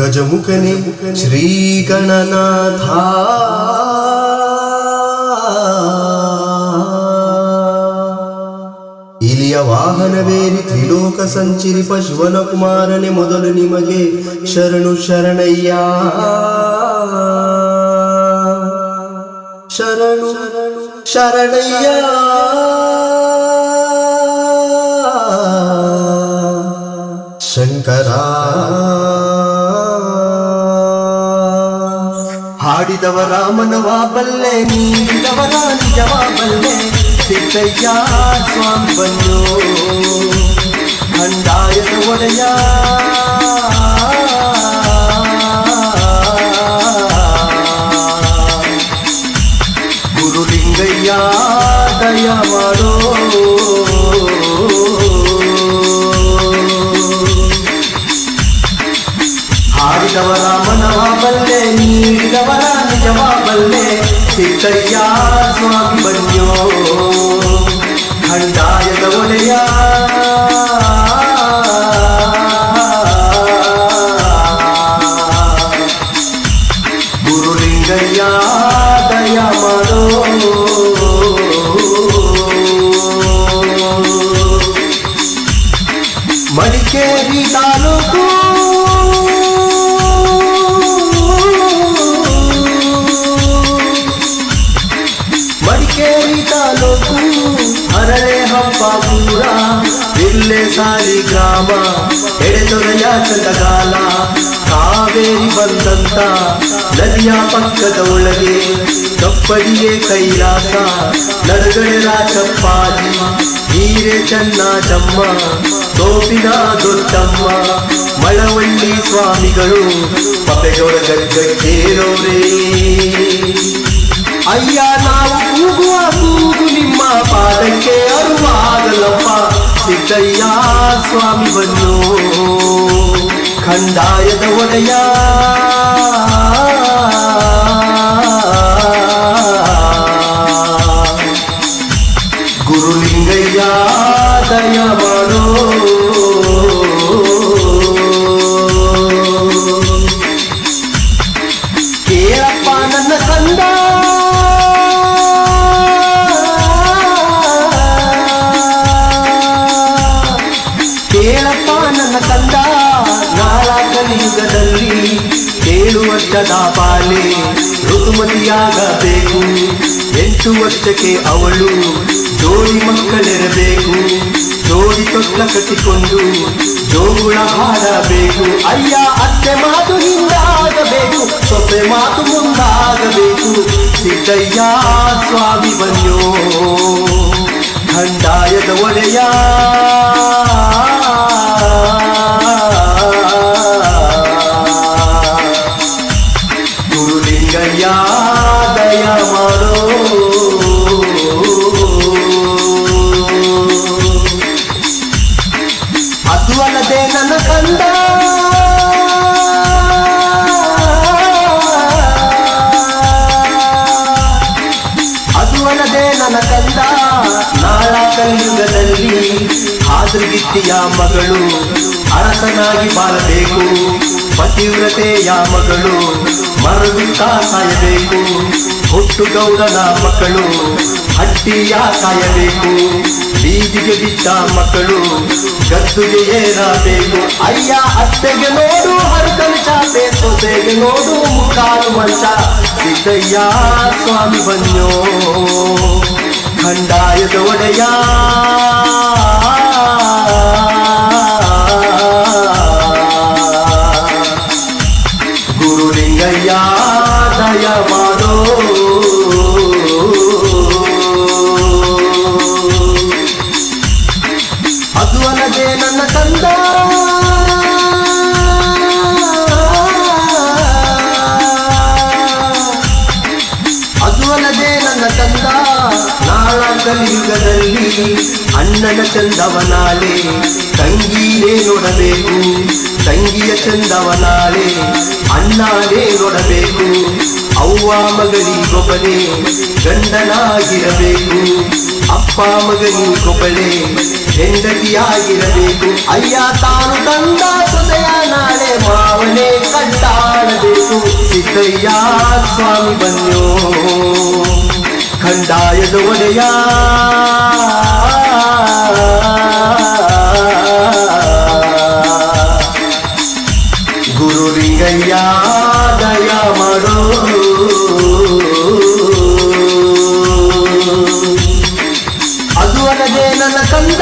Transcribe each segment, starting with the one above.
ಗಜಮುಖನೆ ಶ್ರೀ ಗಣನಾಥ ಇಲಿಯ ವಾಹನವೇರಿ ತ್ರಿಲೋಕ ಸಂಚರಿಪ ಪಶುವನ ಕುಮಾರನೆ ಮೊದಲು ನಿಮಗೆ ಶರಣು ಶರಣಯ್ಯ. ಶರಣು ಶರಣಯ್ಯ. ಶಂಕರ ಹಾಡಿದವ ರಾಮನವ ಬಲ್ಲೆ ನೀಡಿದವರ ನಿಜವ ಬಲ್ಲೆ ಸಿದ್ದಯ್ಯ ಸ್ವಾಮಿ ಬಂದು ಖಂಡಾಯದ ಒಡೆಯ ಗುರುಲಿಂಗಯ್ಯ ದಯ ಸಿದ್ದಯ್ಯ ಸ್ವಾಮಿ ಬನ್ಯೋ ಖಂಡಾಯದ ಒಡೆಯ ಗುರುಲಿಂಗಯ್ಯ ದಯ ಮಾಡೋ ಮಡಿಕೇರಿ ತಾಲೂಕು ಗ್ರಾಮ ಎಡೆದೊರೆಯ ಚಂದಗಾಲ ಕಾವೇರಿ ಬಂದಂತ ನದಿಯ ಪಕ್ಕದ ಒಳಗೆ ಕಪ್ಪಡಿಗೆ ಕೈಲಾಸ, ನಡುಗಡೆ ರಾಜಪ್ಪಾಜಿ ಹೀರೆ ಚೆನ್ನ ಚಮ್ಮ ತೋಪಿನ ದೊಡ್ಡಮ್ಮ, ಮಳವಳ್ಳಿ ಸ್ವಾಮಿಗಳು ಪಪೆಗೊಳ ಗದ್ದಕ್ಕೇರೋರೇ ಅಯ್ಯ ನಾವು ಕೂಗುವ ಕೂಗು ನಿಮ್ಮ ಪಾದಕ್ಕೆ ಅರುವಾಗಲಪ್ಪ. ಸಿದ್ದಯ್ಯ ಸ್ವಾಮಿ ಬನ್ನು ಖಂಡಾಯದ ಒಡೆಯ. ವರ್ಷದ ಬಾಲೆ ಋತುಮತಿಯಾಗಬೇಕು ಎಂಟು ವರ್ಷಕ್ಕೆ ಅವಳು ಜೋಡಿ ಮಕ್ಕಳಿರಬೇಕು. ಜೋಡಿ ತೊಟ್ಲ ಕಟ್ಟಿಕೊಂಡು ಜೋಗುಳ ಹಾಡಬೇಕು. ಅಯ್ಯ, ಅತ್ತೆ ಮಾತು ಹಿಂದಾಗಬೇಕು. ಸೊಸೆ ಮಾತು ಮುಂದಾಗಬೇಕು. ಸಿದ್ದಯ್ಯ, ಸ್ವಾಮಿ ಬನ್ನೋ ಖಂಡಾಯದ ಒಡೆಯ ನನ್ನ ಕಂದ ಅದು ಅಲ್ಲದೆ ನನ್ನ ಕಂದ ನಾಳ ಕಲಿಯುಗದಲ್ಲಿ ಹಾದುಗಿತ್ತಿಯ ಮಗಳು ಅರಸನಾಗಿ ಬಾಳಬೇಕು. ಪತಿವ್ರತೆಯ ಮಗಳು ಮರಗುತ್ತಾ ಸಾಯಬೇಕು ಹುಟ್ಟು ಗೌಡನ ಮಕ್ಕಳು, ಹಟ್ಟಿಯ ಕಾಯಬೇಕು, ಬೀದಿಗೆ ಬಿದ್ದ ಮಕ್ಕಳು, ಗದ್ದುಗೆ ಏರಬೇಕು. ಅಯ್ಯ, ಅತ್ತೆಗೆ ನೋಡು ಹರಕಲು ಚಾಪೆ, ಸೊಸೆಗೆ ನೋಡು ಮುಕ್ಕಾಲು ಮಂಚ ಸಿದ್ದಯ್ಯ, ಸ್ವಾಮಿ ಬನ್ನೋ. ಖಂಡಾಯದ ಒಡೆಯ. ಅಣ್ಣನ ಚಂದವನಾಲೆ ತಂಗಿಯೇ ನೋಡಬೇಕು, ತಂಗಿಯ ಚಂದವನಾಲೆ, ಅಣ್ಣನೇ ನೋಡಬೇಕು, ಅವ್ವ ಮಗಳಿಗೊಬ್ಬನೇ ಗಂಡನಾಗಿರಬೇಕು, ಅಪ್ಪ ಮಗನಿಗೊಬ್ಬಳೆ ಹೆಂಡತಿಯಾಗಿರಬೇಕು. ಅಯ್ಯ, ತಾನು ತಂದ ಸೊಸೆಯ ನಾಳೆ ಮಾವನೇ ಕಟ್ಟಾಡಬೇಕು. ಸಿದ್ದಯ್ಯ, ಸ್ವಾಮಿ ಬನ್ಯೋ ಖಂಡಾಯದ ಒಡೆಯ. ಗುರು ಲಿಂಗಯ್ಯ ದಯ ಮಾಡೋ. ಅದು ಅಲ್ಲದೆ ನನ್ನ ಕಂದ.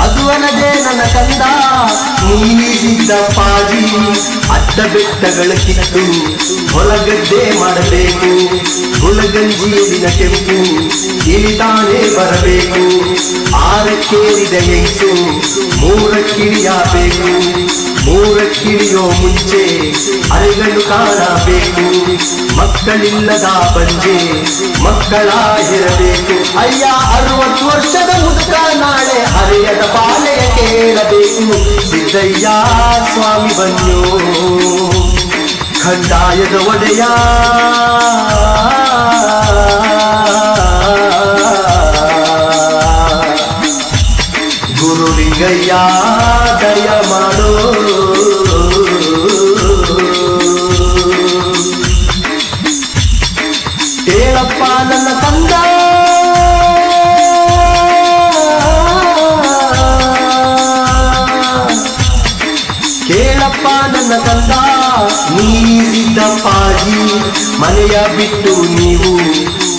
ಅದು ಅಲ್ಲದೆ ನನ್ನ ಕಂದ. ನೀನಿದ್ದ ಪಾಡಿ ಅಡ್ಡ ಬೆಟ್ಟಗಳ ಕಿತ್ತು ಹೊಲಗದ್ದೆ ಮಾಡಬೇಕು. ಹುಲಗಂಜಿಯಲ್ಲಿನ ಕೆಂಪು ಇಳಿದಾನೆ ಬರಬೇಕು. ಆರಕ್ಕೇರಿದ ಹೆಂಗಸು ಮೂರಕ್ಕಿಳಿಯಬೇಕು. ಮೂರಕ್ಕಿಳಿಯೋ ಮುಂಚೆ ಅರೆಗಳು ಕಾಣಬೇಕು. ಮಕ್ಕಳಿಲ್ಲದ ಬಂಜೆ ಮಕ್ಕಳಾಗಿರಬೇಕು. ಅಯ್ಯ, ಅರವತ್ತು ವರ್ಷದ ಮುದುಕ ನಾಳೆ ಹರೆಯದ ಪಾಲೆಯ ಕೇಳಬೇಕು. ಸಿದ್ದಯ್ಯ, ಸ್ವಾಮಿ ಬನ್ಯೋ ಖಂಡಾಯದ ಒಡೆಯ. ನನ್ನ ಕಂದ ನೀಸಿದ್ದ ಪಾಜಿ ಮನೆಯ ಬಿಟ್ಟು ನೀವು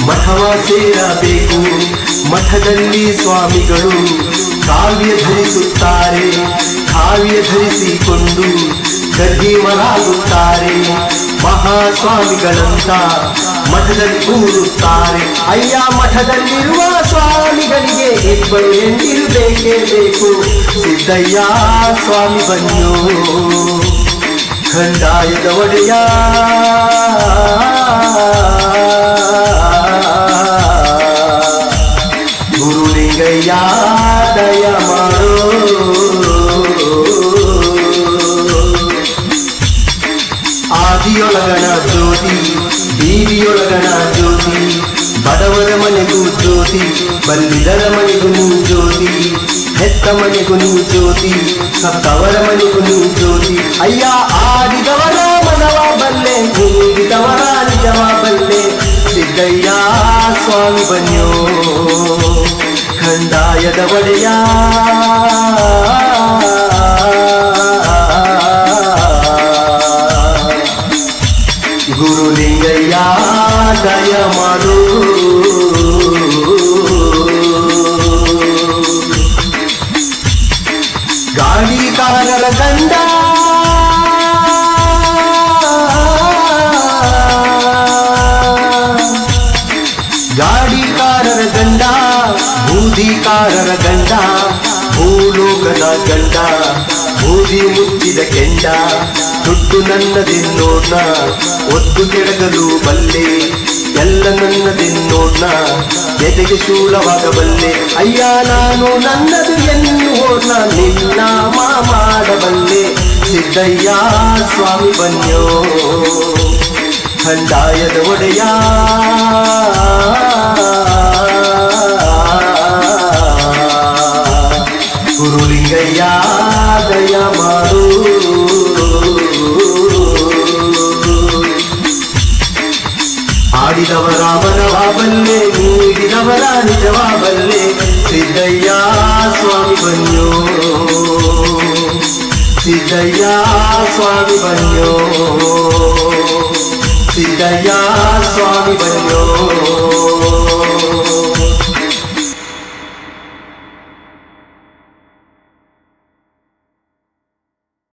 ಮಠವ ಸೇರಬೇಕು. ಮಠದಲ್ಲಿ ಸ್ವಾಮಿಗಳು ಕಾವ್ಯ ಧರಿಸುತ್ತಾರೆ, ಕಾವ್ಯ ಧರಿಸಿಕೊಂಡು ಗರ್ಭಿಮರಾಗುತ್ತಾರೆ. ಮಹಾಸ್ವಾಮಿಗಳಂತ ಮಠದಲ್ಲಿ ಕೂರುತ್ತಾರೆ. ಅಯ್ಯ, ಮಠದಲ್ಲಿರುವ ಸ್ವಾಮಿಗಳಿಗೆ ಇಬ್ಬರು ಬೇಕೇ ಬೇಕು. ಸಿದ್ದಯ್ಯ, ಸ್ವಾಮಿ ಬನ್ಯೋ ಖಂಡಾಯದ ಒಡೆಯ ಗುರುಲಿಂಗಯ್ಯ ದಯ ಮಾಡೋ ಆದಿಯೊಳಗಣ ಜ್ಯೋತಿ ಬೀದಿಯೊಳಗಣ ಜ್ಯೋತಿ ಬಡವರ ಮನೆಗೂ ಜ್ಯೋತಿ ಬಲ್ಲಿದರ ಜ್ಯೋತಿ ಸತ್ತವರ ಮನೆಗೂ ನೀ ಜ್ಯೋತಿ ಅಯ್ಯ ಆಡಿದವರ ಮನವ ಬಲ್ಲೆ ನೀಡಿದವರ ನಿಜವ ಬಲ್ಲೆ ಸಿದ್ದಯ್ಯ ಸ್ವಾಮಿ ಬನ್ಯೋ ಖಂಡಾಯದ ಒಡೆಯ ಗುರುಲಿಂಗಯ್ಯ ದಯ ಮಾಡು ಬೂದಿಕಾರರ ಗಂಡ, ಭೂಲೋಕದ ಗಂಡ, ಬೂದಿ ಮುಚ್ಚಿದ ಕೆಂಡ, ದುಡ್ಡು ನನ್ನದೆನ್ನೋಡ್ನ ಒತ್ತು ಕೆಡಗಲು ಬಲ್ಲೆ, ಎಲ್ಲ ನನ್ನದೆನ್ನೋಡ್ನ ಎದೆಗೆ ಶೂಲವಾಗಬಲ್ಲೆ ಅಯ್ಯ, ನಾನು ನನ್ನದು ಎನ್ನುವೋಣ ನಿನ್ನ ಮಾಡಬಲ್ಲೆ ಸಿದ್ದಯ್ಯ, ಸ್ವಾಮಿ ಬನ್ಯೋ ಖಂಡಾಯದ ಒಡೆಯ. ದಯ ಮಾಡು ಆಡಿದವರ ಬಲ್ಲೇ ನೀಡಿದವರ ನಿಜವ ಬಲ್ಲೆ ಸಿದ್ದಯ್ಯ ಸ್ವಾಮಿ ಬನ್ಯೋ ಸಿದ್ದಯ್ಯ ಸ್ವಾಮಿ ಬನ್ಯೋ ಸಿದ್ದಯ್ಯ ಸ್ವಾಮಿ ಬನ್ಯೋ